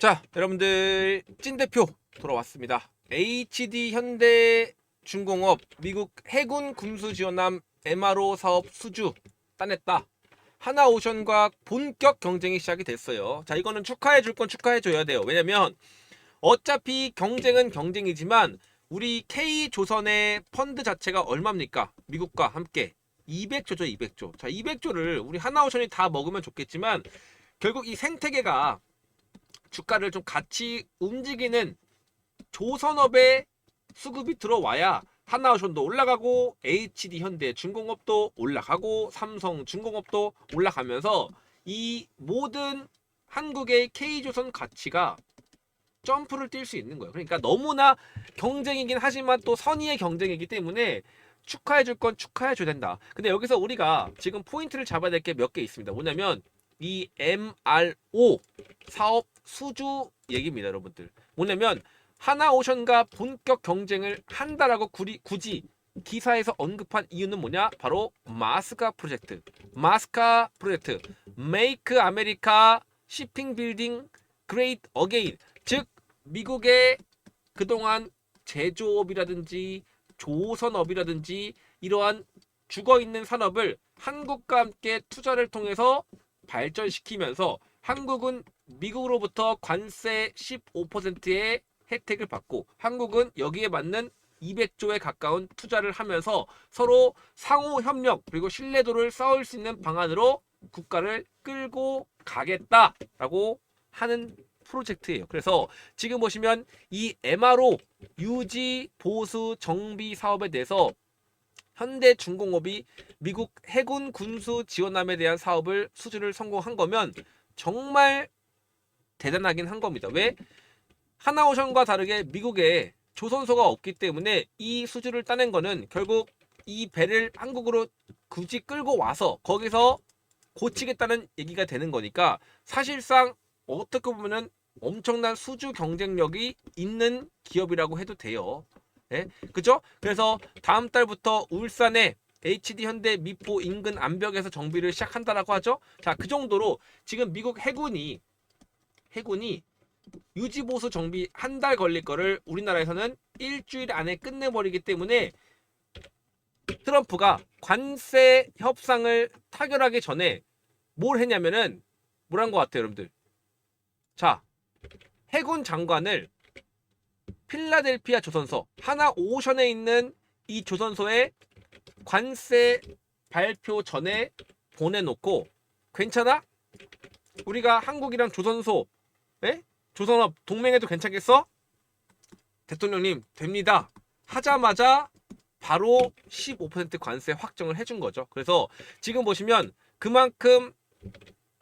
자, 여러분들 찐 대표 돌아왔습니다. HD 현대 중공업 미국 해군 군수 지원함 MRO 사업 수주 따냈다. 하나오션과 본격 경쟁이 시작이 됐어요. 자, 이거는 축하해 줄 건 축하해 줘야 돼요. 왜냐면 어차피 경쟁은 경쟁이지만 우리 K조선의 펀드 자체가 얼마입니까? 미국과 함께 200조죠, 200조. 자, 200조를 우리 하나오션이 다 먹으면 좋겠지만 결국 이 생태계가 주가를 좀 같이 움직이는 조선업의 수급이 들어와야 하나오션도 올라가고 HD 현대 중공업도 올라가고 삼성 중공업도 올라가면서 이 모든 한국의 K조선 가치가 점프를 뛸 수 있는 거예요. 그러니까 너무나 경쟁이긴 하지만 또 선의의 경쟁이기 때문에 축하해 줄 건 축하해 줘야 된다. 근데 여기서 우리가 지금 포인트를 잡아야 될 게 몇 개 있습니다. 뭐냐면 이 MRO 사업 수주 얘기입니다, 여러분들. 뭐냐면 하나오션과 본격 경쟁을 한다라고 구리, 굳이 기사에서 언급한 이유는 뭐냐? 바로 마스카 프로젝트. 마스카 프로젝트. 메이크 아메리카 시핑 빌딩 그레이트 어게인. 즉 미국의 그동안 제조업이라든지 조선업이라든지 이러한 죽어 있는 산업을 한국과 함께 투자를 통해서 발전시키면서 한국은 미국으로부터 관세 15%의 혜택을 받고 한국은 여기에 맞는 200조에 가까운 투자를 하면서 서로 상호 협력 그리고 신뢰도를 쌓을 수 있는 방안으로 국가를 끌고 가겠다라고 하는 프로젝트예요. 그래서 지금 보시면 이 MRO 유지 보수 정비 사업에 대해서 현대중공업이 미국 해군 군수 지원함에 대한 사업을 수주를 성공한 거면 정말 대단하긴 한 겁니다. 왜? 하나오션과 다르게 미국에 조선소가 없기 때문에 이 수주를 따낸 거는 결국 이 배를 한국으로 굳이 끌고 와서 거기서 고치겠다는 얘기가 되는 거니까 사실상 어떻게 보면은 엄청난 수주 경쟁력이 있는 기업이라고 해도 돼요. 예? 그죠? 그래서 다음 달부터 울산에 HD 현대 미포 인근 암벽에서 정비를 시작한다라고 하죠. 자, 그 정도로 지금 미국 해군이 해군이 유지 보수 정비 한 달 걸릴 거를 우리나라에서는 일주일 안에 끝내버리기 때문에 트럼프가 관세 협상을 타결하기 전에 뭘 했냐면은 뭘 한 것 같아요, 여러분들. 자, 해군 장관을 필라델피아 조선소 하나 오션에 있는 이 조선소에 관세 발표 전에 보내놓고 괜찮아? 우리가 한국이랑 조선소, 에? 조선업 동맹해도 괜찮겠어? 대통령님 됩니다. 하자마자 바로 15% 관세 확정을 해준 거죠. 그래서 지금 보시면 그만큼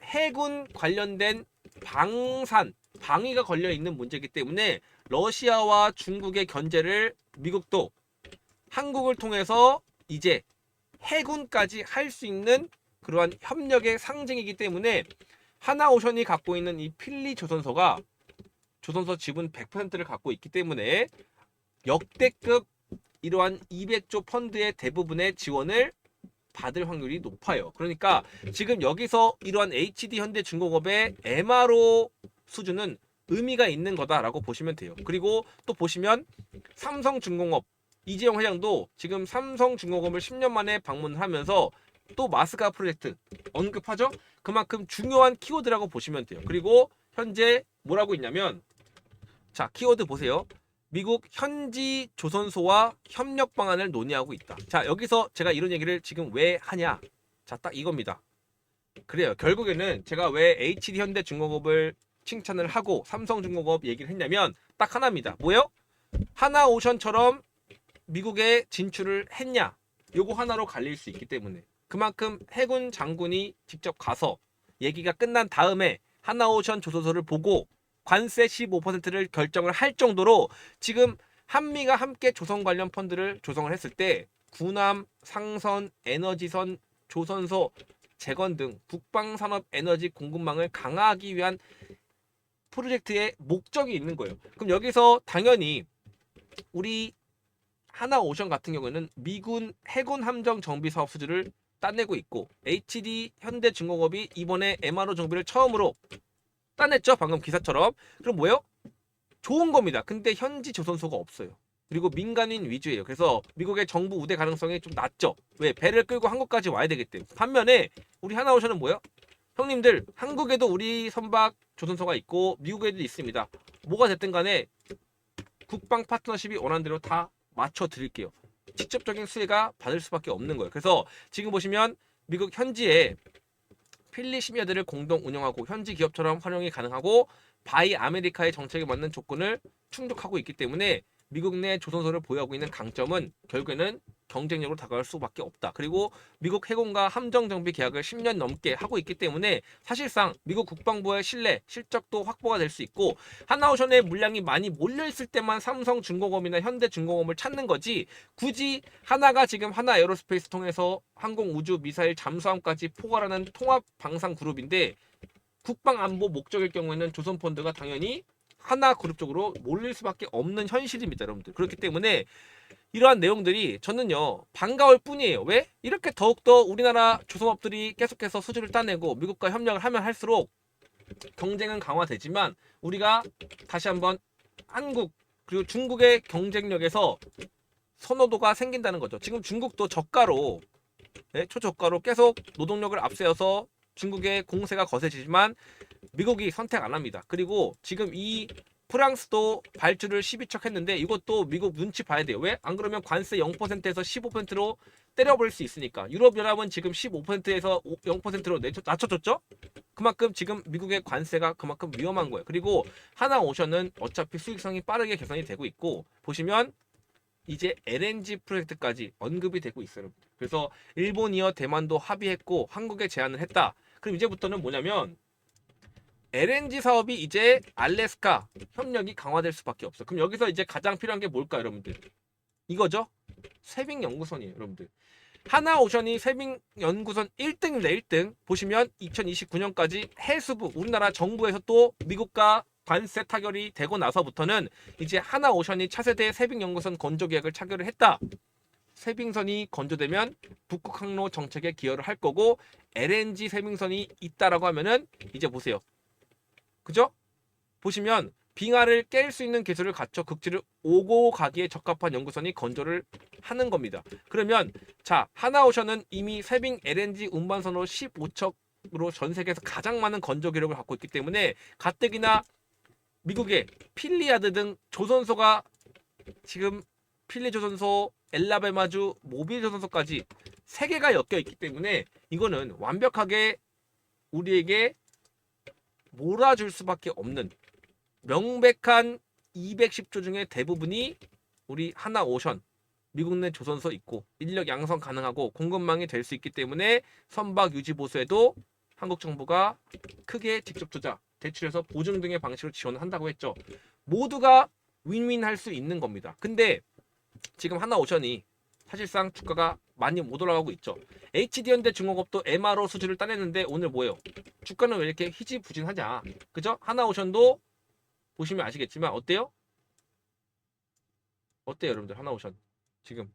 해군 관련된 방산, 방위가 걸려 있는 문제이기 때문에 러시아와 중국의 견제를 미국도 한국을 통해서 이제 해군까지 할 수 있는 그러한 협력의 상징이기 때문에 하나오션이 갖고 있는 이 필리 조선소가 조선소 지분 100%를 갖고 있기 때문에 역대급 이러한 200조 펀드의 대부분의 지원을 받을 확률이 높아요. 그러니까 지금 여기서 이러한 HD 현대중공업의 MRO 수준은 의미가 있는 거다라고 보시면 돼요. 그리고 또 보시면 삼성중공업 이재용 회장도 지금 삼성중공업을 10년 만에 방문을 하면서 또 마스카 프로젝트 언급하죠. 그만큼 중요한 키워드라고 보시면 돼요. 그리고 현재 뭐라고 있냐면 자 키워드 보세요. 미국 현지 조선소와 협력 방안을 논의하고 있다. 자 여기서 제가 이런 얘기를 지금 왜 하냐? 자 딱 이겁니다. 그래요. 결국에는 제가 왜 HD 현대중공업을 칭찬을 하고 삼성중공업 얘기를 했냐면 딱 하나입니다. 뭐요? 하나오션처럼 미국에 진출을 했냐? 요거 하나로 갈릴 수 있기 때문에 그만큼 해군 장군이 직접 가서 얘기가 끝난 다음에 하나오션 조선소를 보고 관세 15%를 결정을 할 정도로 지금 한미가 함께 조선 관련 펀드를 조성을 했을 때 군함, 상선, 에너지선, 조선소, 재건 등 북방산업 에너지 공급망을 강화하기 위한 프로젝트의 목적이 있는 거예요. 그럼 여기서 당연히 우리 하나 오션 같은 경우에는 미군 해군 함정 정비 사업 수주를 따내고 있고 HD 현대중공업이 이번에 MRO 정비를 처음으로 따냈죠 방금 기사처럼. 그럼 뭐예요? 좋은 겁니다. 근데 현지 조선소가 없어요. 그리고 민간인 위주예요. 그래서 미국의 정부 우대 가능성이 좀 낮죠. 왜? 배를 끌고 한국까지 와야 되기 때문에. 반면에 우리 하나오션은 뭐예요? 형님들 한국에도 우리 선박 조선소가 있고 미국에도 있습니다. 뭐가 됐든 간에 국방 파트너십이 원하는 대로 다 맞춰 드릴게요. 직접적인 수혜가 받을 수밖에 없는 거예요. 그래서 지금 보시면 미국 현지에 필리 심야들을 공동 운영하고 현지 기업처럼 활용이 가능하고 바이 아메리카의 정책에 맞는 조건을 충족하고 있기 때문에 미국 내 조선소를 보유하고 있는 강점은 결국에는 경쟁력으로 다가갈 수밖에 없다. 그리고 미국 해군과 함정 정비 계약을 10년 넘게 하고 있기 때문에 사실상 미국 국방부의 신뢰, 실적도 확보가 될 수 있고 하나오션의 물량이 많이 몰려 있을 때만 삼성 중공업이나 현대 중공업을 찾는 거지 굳이 하나가 지금 하나 에어로스페이스 통해서 항공 우주 미사일 잠수함까지 포괄하는 통합 방산 그룹인데 국방 안보 목적일 경우에는 조선 펀드가 당연히 하나 그룹 쪽으로 몰릴 수밖에 없는 현실입니다, 여러분들. 그렇기 때문에 이러한 내용들이 저는요 반가울 뿐이에요. 왜? 이렇게 더욱더 우리나라 조선업들이 계속해서 수주를 따내고 미국과 협력을 하면 할수록 경쟁은 강화되지만 우리가 다시 한번 한국 그리고 중국의 경쟁력에서 선호도가 생긴다는 거죠. 지금 중국도 저가로 네, 초저가로 계속 노동력을 앞세워서 중국의 공세가 거세지지만 미국이 선택 안 합니다. 그리고 지금 이 프랑스도 발주를 12척 했는데 이것도 미국 눈치 봐야 돼요. 왜? 안 그러면 관세 0%에서 15%로 때려버릴 수 있으니까. 유럽연합은 지금 15%에서 0%로 낮춰줬죠? 그만큼 지금 미국의 관세가 그만큼 위험한 거예요. 그리고 하나 오션은 어차피 수익성이 빠르게 개선이 되고 있고 보시면 이제 LNG 프로젝트까지 언급이 되고 있어요. 그래서 일본이어 대만도 합의했고 한국에 제안을 했다. 그럼 이제부터는 뭐냐면 LNG 사업이 이제 알래스카 협력이 강화될 수밖에 없어. 그럼 여기서 이제 가장 필요한 게 뭘까, 여러분들? 이거죠? 세빙 연구선이에요, 여러분들. 하나 오션이 세빙 연구선 1등입니다, 1등. 보시면 2029년까지 해수부, 우리나라 정부에서 또 미국과 관세 타결이 되고 나서부터는 이제 하나 오션이 차세대 세빙 연구선 건조 계약을 차결을 했다. 세빙선이 건조되면 북극 항로 정책에 기여를 할 거고 LNG 세빙선이 있다라고 하면은 이제 보세요. 그죠? 보시면 빙하를 깰 수 있는 기술을 갖춰 극지를 오고 가기에 적합한 연구선이 건조를 하는 겁니다. 그러면 자 하나오션은 이미 세빙 LNG 운반선으로 15척으로 전 세계에서 가장 많은 건조 기록을 갖고 있기 때문에 가뜩이나 미국의 필리아드 등 조선소가 지금 필리 조선소, 엘라베마주, 모빌 조선소까지 세 개가 엮여 있기 때문에 이거는 완벽하게 우리에게 몰아줄 수밖에 없는 명백한 210조 중에 대부분이 우리 하나 오션 미국 내 조선소 있고 인력 양성 가능하고 공급망이 될 수 있기 때문에 선박 유지 보수에도 한국 정부가 크게 직접 투자, 대출해서 보증 등의 방식으로 지원을 한다고 했죠. 모두가 윈윈할 수 있는 겁니다. 근데 지금 하나 오션이 사실상 주가가 많이 못 올라가고 있죠. HD현대 중공업도 MRO 수주를 따냈는데 오늘 뭐예요? 주가는 왜 이렇게 희지부진하냐? 그죠? 하나오션도 보시면 아시겠지만 어때요? 어때요, 여러분들? 하나오션 지금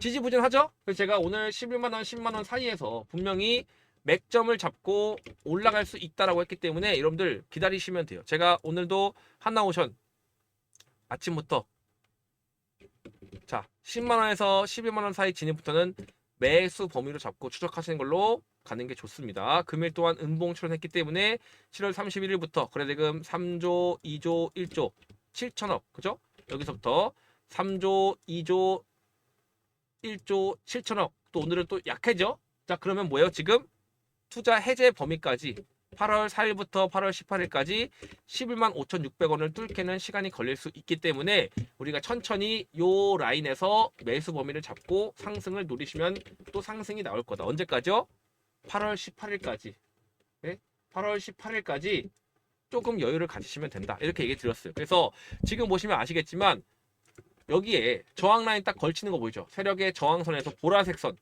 지지부진하죠? 그래서 제가 오늘 11만 원, 10만 원 사이에서 분명히 맥점을 잡고 올라갈 수 있다라고 했기 때문에 여러분들 기다리시면 돼요. 제가 오늘도 하나오션 아침부터 자 10만 원에서 12만 원 사이 진입부터는 매수 범위로 잡고 추적하시는 걸로 가는 게 좋습니다. 금일 또한 은봉 출연했기 때문에 7월 31일부터 거래대금 3조, 2조, 1조 7천억 그죠? 여기서부터 3조, 2조, 1조 7천억 또 오늘은 또 약해져. 자 그러면 뭐예요? 지금 투자 해제 범위까지 8월 4일부터 8월 18일까지 11만 5,600원을 뚫게는 시간이 걸릴 수 있기 때문에 우리가 천천히 요 라인에서 매수 범위를 잡고 상승을 노리시면 또 상승이 나올 거다. 언제까지요? 8월 18일까지. 네? 8월 18일까지 조금 여유를 가지시면 된다. 이렇게 얘기 드렸어요. 그래서 지금 보시면 아시겠지만 여기에 저항 라인 딱 걸치는 거 보이죠? 세력의 저항선에서 보라색 선.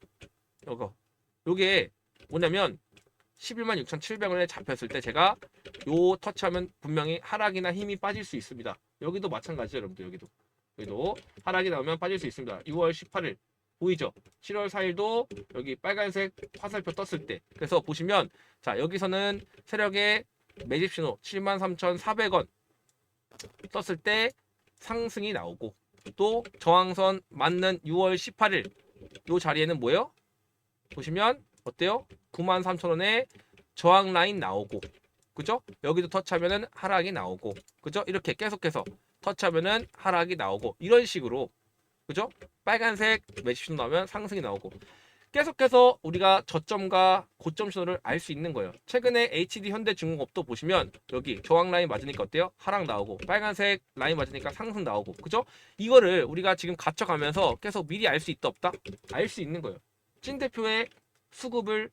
요거. 요게 뭐냐면 11만 6,700원에 잡혔을 때 제가 요 터치하면 분명히 하락이나 힘이 빠질 수 있습니다. 여기도 마찬가지죠, 여러분들. 여기도. 여기도 하락이 나오면 빠질 수 있습니다. 6월 18일 보이죠? 7월 4일도 여기 빨간색 화살표 떴을 때 그래서 보시면 자 여기서는 세력의 매집 신호 73,400원 떴을 때 상승이 나오고 또 저항선 맞는 6월 18일 요 자리에는 뭐예요? 보시면 어때요? 93,000원에 저항 라인 나오고 그죠? 여기도 터치하면은 하락이 나오고 그죠? 이렇게 계속해서 터치하면은 하락이 나오고 이런 식으로 그죠? 빨간색 매집 신호 나오면 상승이 나오고 계속해서 우리가 저점과 고점 신호를 알 수 있는 거예요. 최근에 HD 현대중공업도 보시면 여기 저항 라인 맞으니까 어때요? 하락 나오고 빨간색 라인 맞으니까 상승 나오고 그죠? 이거를 우리가 지금 갇혀가면서 계속 미리 알 수 있다 없다? 알 수 있는 거예요. 찐 대표의 수급을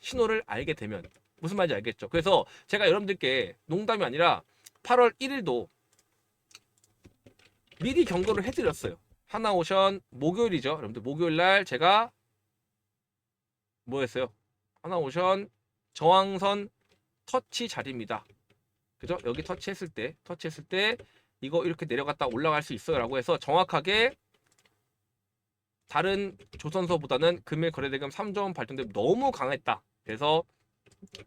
신호를 알게 되면 무슨 말인지 알겠죠? 그래서 제가 여러분들께 농담이 아니라 8월 1일도 미리 경고를 해드렸어요. 하나오션 목요일이죠. 여러분들 목요일 날 제가 뭐 했어요? 하나오션 저항선 터치 자리입니다. 그죠? 여기 터치했을 때, 터치했을 때 이거 이렇게 내려갔다 올라갈 수 있어요라고 해서 정확하게 다른 조선소보다는 금일 거래대금 3조 원 발전대 너무 강했다. 그래서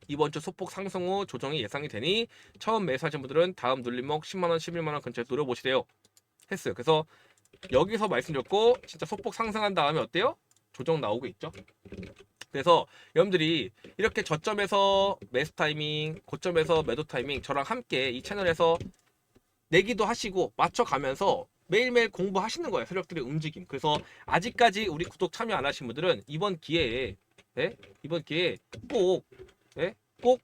이번 주 소폭 상승 후 조정이 예상이 되니 처음 매수하신 분들은 다음 눌림목 10만 원, 11만 원 근처에 노려보시래요. 했어요. 그래서 여기서 말씀드렸고 진짜 소폭 상승한 다음에 어때요? 조정 나오고 있죠. 그래서 여러분들이 이렇게 저점에서 매수 타이밍, 고점에서 매도 타이밍 저랑 함께 이 채널에서 내기도 하시고 맞춰가면서 매일매일 공부하시는 거예요. 세력들의 움직임. 그래서 아직까지 우리 구독 참여 안 하신 분들은 이번 기회에 네? 이번 기회에 꼭, 네? 꼭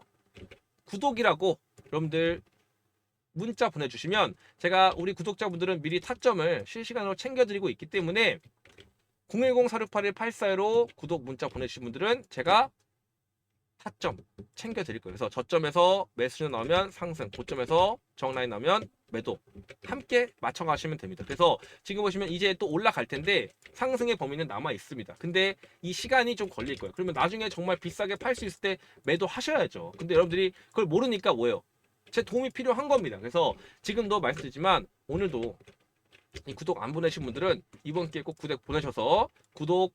구독이라고 여러분들 문자 보내주시면 제가 우리 구독자분들은 미리 타점을 실시간으로 챙겨드리고 있기 때문에 010-4681-841로 구독 문자 보내주신 분들은 제가 타점 챙겨 드릴 거예요. 그래서 저점에서 매수는 나오면 상승, 고점에서 정라인 나오면 매도 함께 맞춰 가시면 됩니다. 그래서 지금 보시면 이제 또 올라갈 텐데 상승의 범위는 남아 있습니다. 근데 이 시간이 좀 걸릴 거예요. 그러면 나중에 정말 비싸게 팔 수 있을 때 매도 하셔야죠. 근데 여러분들이 그걸 모르니까 뭐예요? 제 도움이 필요한 겁니다. 그래서 지금도 말씀드리지만 오늘도 이 구독 안 보내신 분들은 이번 기회에 꼭 구독 보내셔서 구독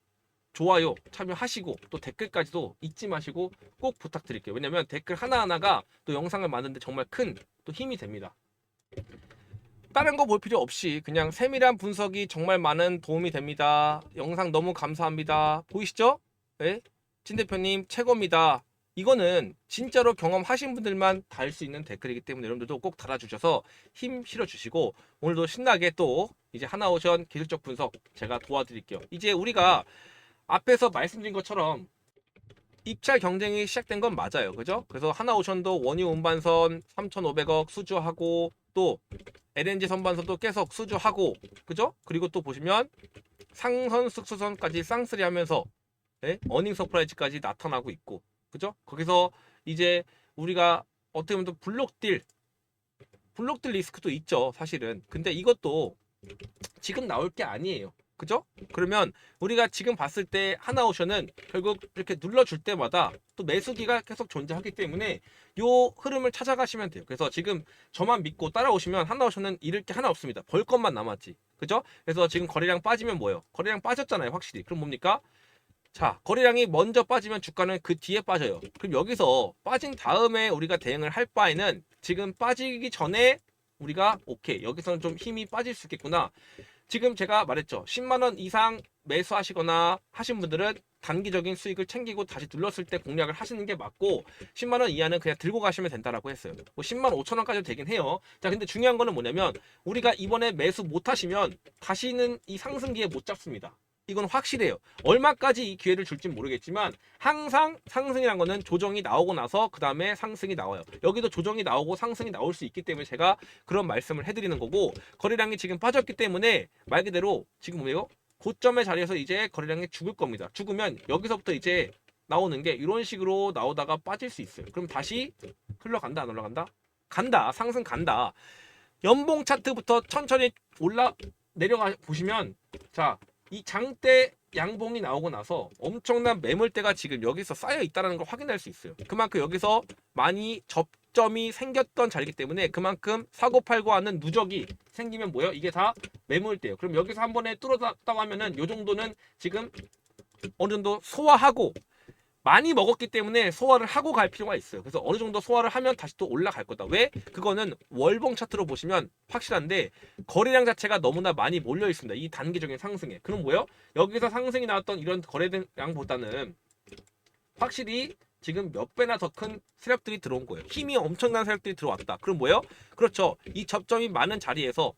좋아요 참여하시고 또 댓글까지도 잊지 마시고 꼭 부탁드릴게요. 왜냐면 댓글 하나하나가 또 영상을 만드는데 정말 큰 또 힘이 됩니다. 다른 거 볼 필요 없이 그냥 세밀한 분석이 정말 많은 도움이 됩니다. 영상 너무 감사합니다. 보이시죠? 네? 진 대표님 최고입니다. 이거는 진짜로 경험하신 분들만 달 수 있는 댓글이기 때문에 여러분들도 꼭 달아주셔서 힘 실어주시고 오늘도 신나게 또 이제 하나오션 기술적 분석 제가 도와드릴게요. 이제 우리가 앞에서 말씀드린 것처럼 입찰 경쟁이 시작된 건 맞아요. 그죠? 그래서 하나오션도 원유 운반선 3,500억 수주하고 또 LNG 선반선도 계속 수주하고 그죠? 그리고 또 보시면 상선 숙수선까지 쌍쓰리 하면서 예? 어닝 서프라이즈까지 나타나고 있고 그죠? 거기서 이제 우리가 어떻게 보면 또 블록딜 블록딜 리스크도 있죠 사실은 근데 이것도 지금 나올 게 아니에요 그죠? 그러면 우리가 지금 봤을 때 하나오션은 결국 이렇게 눌러줄 때마다 또 매수기가 계속 존재하기 때문에 요 흐름을 찾아가시면 돼요. 그래서 지금 저만 믿고 따라오시면 하나오션은 잃을 게 하나 없습니다. 벌 것만 남았지. 그죠? 그래서 지금 거래량 빠지면 뭐예요? 거래량 빠졌잖아요, 확실히. 그럼 뭡니까? 자, 거래량이 먼저 빠지면 주가는 그 뒤에 빠져요. 그럼 여기서 빠진 다음에 우리가 대응을 할 바에는 지금 빠지기 전에 우리가 오케이 여기서는 좀 힘이 빠질 수 있겠구나. 지금 제가 말했죠. 10만 원 이상 매수하시거나 하신 분들은 단기적인 수익을 챙기고 다시 눌렀을 때 공략을 하시는 게 맞고 10만 원 이하는 그냥 들고 가시면 된다라고 했어요. 뭐 10만 5천 원까지도 되긴 해요. 자, 근데 중요한 거는 뭐냐면 우리가 이번에 매수 못 하시면 다시는 이 상승기에 못 잡습니다. 이건 확실해요. 얼마까지 이 기회를 줄지 모르겠지만 항상 상승이란 거는 조정이 나오고 나서 그 다음에 상승이 나와요. 여기도 조정이 나오고 상승이 나올 수 있기 때문에 제가 그런 말씀을 해드리는 거고 거래량이 지금 빠졌기 때문에 말 그대로 지금 뭐예요? 고점의 자리에서 이제 거래량이 죽을 겁니다. 죽으면 여기서부터 이제 나오는 게 이런 식으로 나오다가 빠질 수 있어요. 그럼 다시 흘러간다 안 올라간다? 간다 상승 간다. 연봉 차트부터 천천히 올라 내려가 보시면 자 이 장대 양봉이 나오고 나서 엄청난 매물대가 지금 여기서 쌓여 있다는 걸 확인할 수 있어요. 그만큼 여기서 많이 접 접점이 생겼던 자리이기 때문에 그만큼 사고 팔고 하는 누적이 생기면 뭐예요? 이게 다 매물대요. 그럼 여기서 한 번에 뚫어졌다고 하면은 요 정도는 지금 어느 정도 소화하고 많이 먹었기 때문에 소화를 하고 갈 필요가 있어요. 그래서 어느 정도 소화를 하면 다시 또 올라갈 거다. 왜? 그거는 월봉 차트로 보시면 확실한데 거래량 자체가 너무나 많이 몰려 있습니다. 이 단기적인 상승에. 그럼 뭐예요? 여기서 상승이 나왔던 이런 거래량보다는 확실히 지금 몇 배나 더 큰 세력들이 들어온 거예요. 힘이 엄청난 세력들이 들어왔다. 그럼 뭐예요? 그렇죠. 이 접점이 많은 자리에서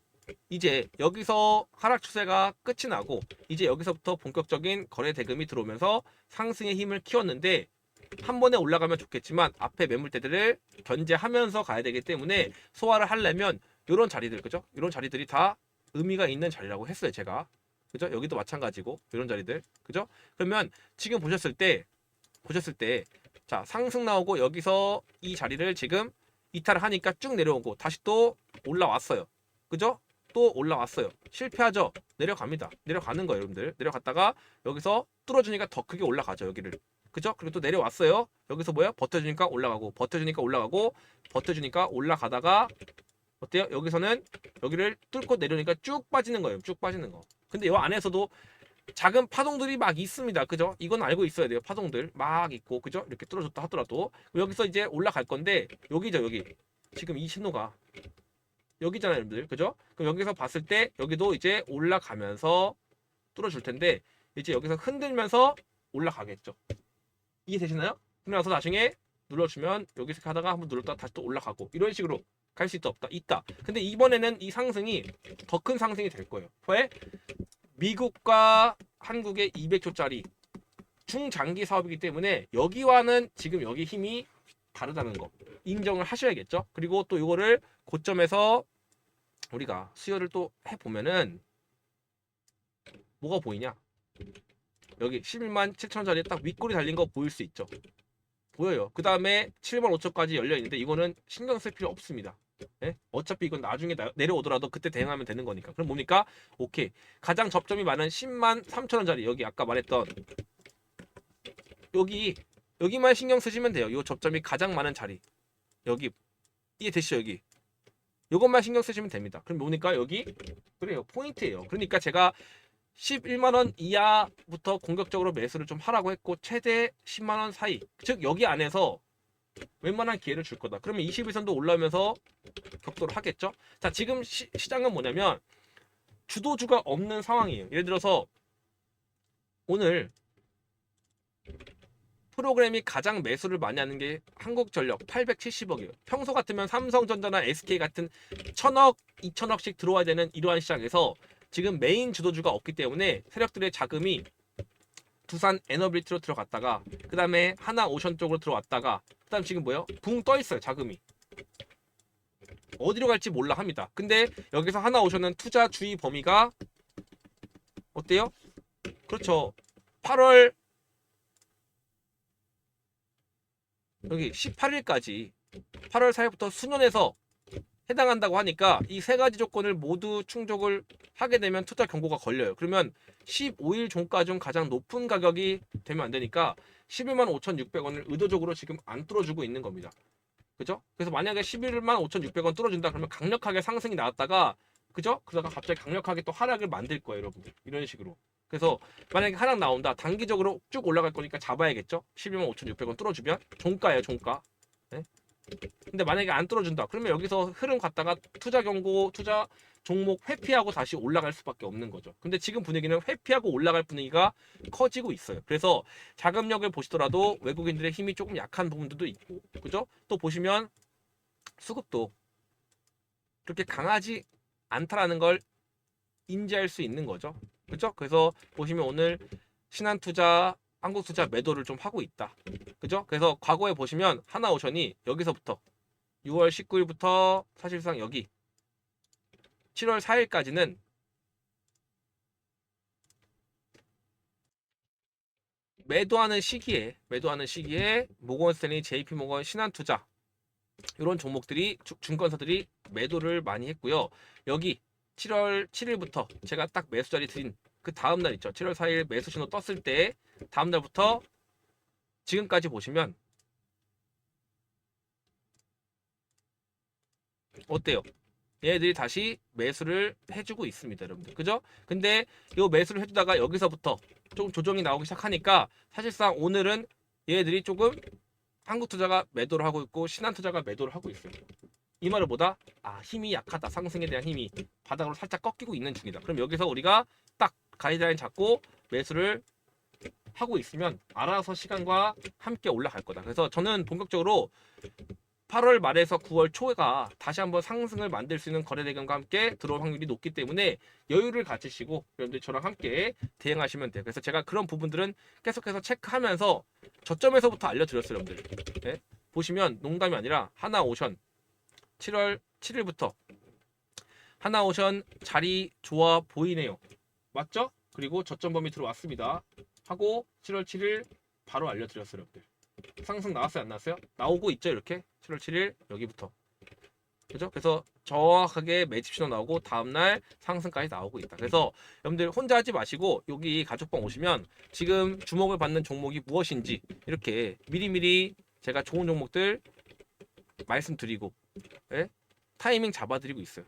이제 여기서 하락 추세가 끝이 나고 이제 여기서부터 본격적인 거래 대금이 들어오면서 상승의 힘을 키웠는데 한 번에 올라가면 좋겠지만 앞에 매물대들을 견제하면서 가야 되기 때문에 소화를 하려면 이런 자리들 그죠? 이런 자리들이 다 의미가 있는 자리라고 했어요 제가 그죠? 여기도 마찬가지고 이런 자리들 그죠? 그러면 지금 보셨을 때 보셨을 때 자 상승 나오고 여기서 이 자리를 지금 이탈을 하니까 쭉 내려오고 다시 또 올라왔어요 그죠? 또 올라왔어요 실패하죠 내려갑니다 내려가는 거예요 여러분들 내려갔다가 여기서 뚫어주니까 더 크게 올라가죠 여기를 그죠? 그리고 또 내려왔어요 여기서 뭐야 버텨주니까 올라가고 버텨주니까 올라가고 버텨주니까 올라가다가 어때요? 여기서는 여기를 뚫고 내려오니까 쭉 빠지는 거예요 쭉 빠지는 거 근데 이 안에서도 작은 파동들이 막 있습니다. 그죠? 이건 알고 있어야 돼요. 파동들 막 있고 그죠? 이렇게 뚫어줬다 하더라도 여기서 이제 올라갈 건데 여기죠 여기 지금 이 신호가 여기잖아요, 여러분들 그죠? 그럼 여기서 봤을 때 여기도 이제 올라가면서 뚫어줄 텐데 이제 여기서 흔들면서 올라가겠죠. 이해되시나요? 그러면서 나중에 눌러주면 여기서 하다가 한번 눌렀다가 다시 또 올라가고 이런 식으로 갈 수 있다 없다 있다. 근데 이번에는 이 상승이 더 큰 상승이 될 거예요. 왜? 미국과 한국의 200조짜리 중장기 사업이기 때문에 여기와는 지금 여기 힘이 다르다는 거 인정을 하셔야겠죠. 그리고 또 이거를 고점에서 우리가 수요를 또 해보면은 뭐가 보이냐? 여기 11만 7천원짜리 딱 윗골이 달린 거 보일 수 있죠. 보여요. 그 다음에 7만 5천까지 열려 있는데 이거는 신경 쓸 필요 없습니다. 예? 어차피 이건 나중에 나- 내려오더라도 그때 대응하면 되는 거니까. 그럼 뭡니까? 오케이. 가장 접점이 많은 10만 3천 원짜리 여기 아까 말했던 여기 여기만 신경 쓰시면 돼요. 이 접점이 가장 많은 자리. 여기 이해되시죠? 여기. 요것만 신경 쓰시면 됩니다. 그럼 뭡니까? 여기 그래요. 포인트예요. 그러니까 제가 11만 원 이하부터 공격적으로 매수를 좀 하라고 했고 최대 10만 원 사이. 즉 여기 안에서 웬만한 기회를 줄 거다. 그러면 21선도 올라오면서 격도를 하겠죠. 자, 지금 시, 시장은 뭐냐면 주도주가 없는 상황이에요. 예를 들어서 오늘 프로그램이 가장 매수를 많이 하는 게 한국전력 870억이에요. 평소 같으면 삼성전자나 SK 같은 천억, 이천억씩 들어와야 되는 이러한 시장에서 지금 메인 주도주가 없기 때문에 세력들의 자금이 두산 에너빌리티로 들어갔다가 그 다음에 하나 오션 쪽으로 들어왔다가 그 다음 지금 뭐예요? 붕 떠 있어요 자금이 어디로 갈지 몰라 합니다. 근데 여기서 하나 오션은 투자 주의 범위가 어때요? 그렇죠. 8월 여기 18일까지 8월 4일부터 수년에서 해당한다고 하니까 이 세 가지 조건을 모두 충족을 하게 되면 투자 경고가 걸려요. 그러면 15일 종가 중 가장 높은 가격이 되면 안 되니까 11만 5,600원을 의도적으로 지금 안 뚫어주고 있는 겁니다. 그죠? 그래서 만약에 11만 5,600원 뚫어준다 그러면 강력하게 상승이 나왔다가 그죠? 그러다가 갑자기 강력하게 또 하락을 만들 거예요, 여러분들. 이런 식으로. 그래서 만약에 하락 나온다. 단기적으로 쭉 올라갈 거니까 잡아야겠죠? 11만 5,600원 뚫어주면 종가예요, 종가. 네? 근데 만약에 안 뚫어준다. 그러면 여기서 흐름 갔다가 투자 경고, 투자 종목 회피하고 다시 올라갈 수밖에 없는 거죠. 근데 지금 분위기는 회피하고 올라갈 분위기가 커지고 있어요. 그래서 자금력을 보시더라도 외국인들의 힘이 조금 약한 부분들도 있고, 그죠? 또 보시면 수급도 그렇게 강하지 않다라는 걸 인지할 수 있는 거죠. 그죠? 그래서 보시면 오늘 신한투자, 한국투자 매도를 좀 하고 있다. 그죠? 그래서 과거에 보시면 하나오션이 여기서부터 6월 19일부터 사실상 여기 7월 4일까지는 매도하는 시기에 매도하는 시기에 모건스탠리, JP모건, 신한투자 이런 종목들이 주- 증권사들이 매도를 많이 했고요. 여기 7월 7일부터 제가 딱 매수 자리 드린 그 다음 날 있죠. 7월 4일 매수 신호 떴을 때 다음 날부터 지금까지 보시면 어때요? 얘들이 다시 매수를 해주고 있습니다, 여러분들. 그죠? 근데 이 매수를 해주다가 여기서부터 좀 조정이 나오기 시작하니까 사실상 오늘은 얘들이 조금 한국 투자가 매도를 하고 있고 신한 투자가 매도를 하고 있어요. 이 말을 보다 아 힘이 약하다 상승에 대한 힘이 바닥으로 살짝 꺾이고 있는 중이다. 그럼 여기서 우리가 딱 가이드라인 잡고 매수를 하고 있으면 알아서 시간과 함께 올라갈 거다. 그래서 저는 본격적으로 8월 말에서 9월 초가 다시 한번 상승을 만들 수 있는 거래 대금과 함께 들어올 확률이 높기 때문에 여유를 가지시고 여러분들 저랑 함께 대응하시면 돼요. 그래서 제가 그런 부분들은 계속해서 체크하면서 저점에서부터 알려드렸어요, 여러분들. 네? 보시면 농담이 아니라 하나 오션 7월 7일부터 하나오션 자리 좋아 보이네요. 맞죠? 그리고 저점 범위 들어왔습니다. 하고 7월 7일 바로 알려드렸어요, 여러분들. 상승 나왔어요, 안 나왔어요? 나오고 있죠, 이렇게. 7월 7일 여기부터. 그죠? 그래서 정확하게 매집 신호 나오고 다음날 상승까지 나오고 있다. 그래서 여러분들 혼자 하지 마시고 여기 가족방 오시면 지금 주목을 받는 종목이 무엇인지 이렇게 미리미리 제가 좋은 종목들 말씀드리고 예? 타이밍 잡아드리고 있어요.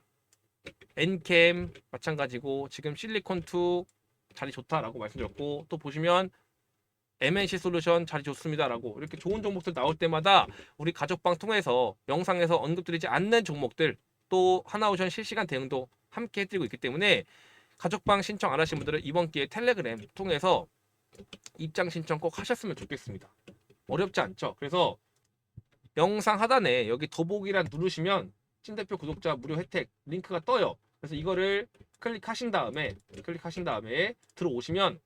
엔캠 마찬가지고 지금 실리콘2 자리 좋다라고 말씀드렸고 또 보시면 MNC 솔루션 자리 좋습니다라고 이렇게 좋은 종목들 나올 때마다 우리 가족방 통해서 영상에서 언급드리지 않는 종목들 또 하나오션 실시간 대응도 함께 해드리고 있기 때문에 가족방 신청 안 하신 분들은 이번 기회에 텔레그램 통해서 입장 신청 꼭 하셨으면 좋겠습니다. 어렵지 않죠? 그래서 영상 하단에 여기 더보기란 누르시면 찐대표 구독자 무료 혜택 링크가 떠요. 그래서 이거를 클릭하신 다음에 클릭하신 다음에 들어오시면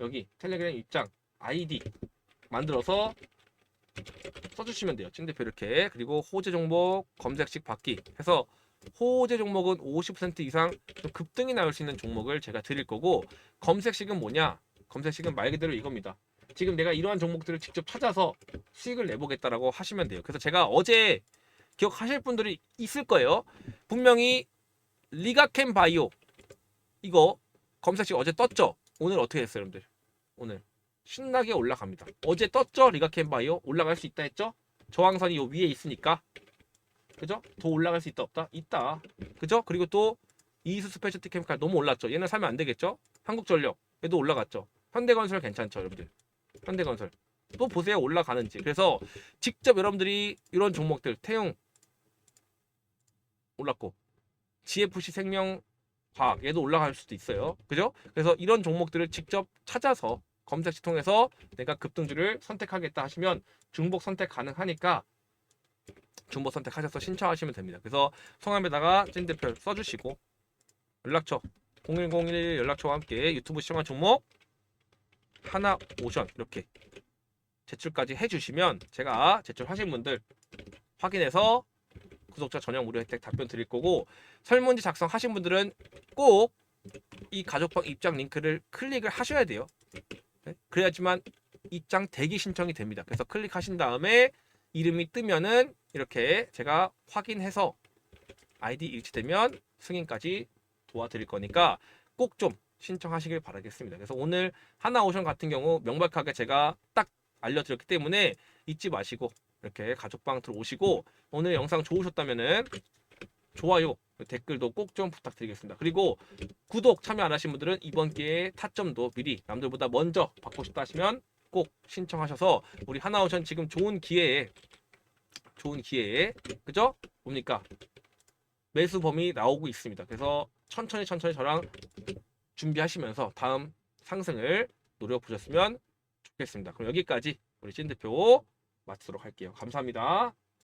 여기 텔레그램 입장 아이디 만들어서 써주시면 돼요. 찐대표 이렇게 그리고 호재 종목 검색식 받기 해서 호재 종목은 50% 이상 좀 급등이 나올 수 있는 종목을 제가 드릴 거고 검색식은 뭐냐? 검색식은 말 그대로 이겁니다. 지금 내가 이러한 종목들을 직접 찾아서 수익을 내보겠다라고 하시면 돼요. 그래서 제가 어제 기억하실 분들이 있을 거예요. 분명히 리가캠 바이오 이거 검색식 어제 떴죠? 오늘 어떻게 됐어요, 여러분들? 오늘 신나게 올라갑니다. 어제 떴죠? 리가캠 바이오 올라갈 수 있다 했죠? 저항선이 요 위에 있으니까 그죠? 더 올라갈 수 있다 없다? 있다. 그죠? 그리고 또 이수 스페셜티 케미칼 너무 올랐죠. 얘는 사면 안 되겠죠? 한국전력 얘도 올라갔죠. 현대건설 괜찮죠, 여러분들. 현대건설 또 보세요 올라가는지. 그래서 직접 여러분들이 이런 종목들 태용 올랐고 GFC 생명 과학 얘도 올라갈 수도 있어요. 그죠? 그래서 이런 종목들을 직접 찾아서 검색시 통해서 내가 급등주를 선택하겠다 하시면 중복 선택 가능하니까 중복 선택하셔서 신청하시면 됩니다. 그래서 성함에다가 찐대표 써주시고 연락처 0101 연락처와 함께 유튜브 시청한 종목 하나 오션 이렇게 제출까지 해주시면 제가 제출하신 분들 확인해서 구독자 전용 무료 혜택 답변 드릴 거고 설문지 작성하신 분들은 꼭 이 가족방 입장 링크를 클릭을 하셔야 돼요. 네? 그래야지만 입장 대기 신청이 됩니다. 그래서 클릭하신 다음에 이름이 뜨면은 이렇게 제가 확인해서 아이디 일치되면 승인까지 도와드릴 거니까 꼭 좀 신청하시길 바라겠습니다. 그래서 오늘 하나오션 같은 경우 명백하게 제가 딱 알려드렸기 때문에 잊지 마시고 이렇게 가족방 들어오시고 오늘 영상 좋으셨다면은 좋아요 댓글도 꼭 좀 부탁드리겠습니다. 그리고 구독 참여 안 하신 분들은 이번 기회에 타점도 미리 남들보다 먼저 받고 싶다 하시면 꼭 신청하셔서 우리 하나오션 지금 좋은 기회에 좋은 기회에 그죠? 뭡니까? 매수 범위 나오고 있습니다. 그래서 천천히 천천히 저랑 준비하시면서 다음 상승을 노려보셨으면 좋겠습니다. 그럼 여기까지 우리 찐 대표 마치도록 할게요. 감사합니다.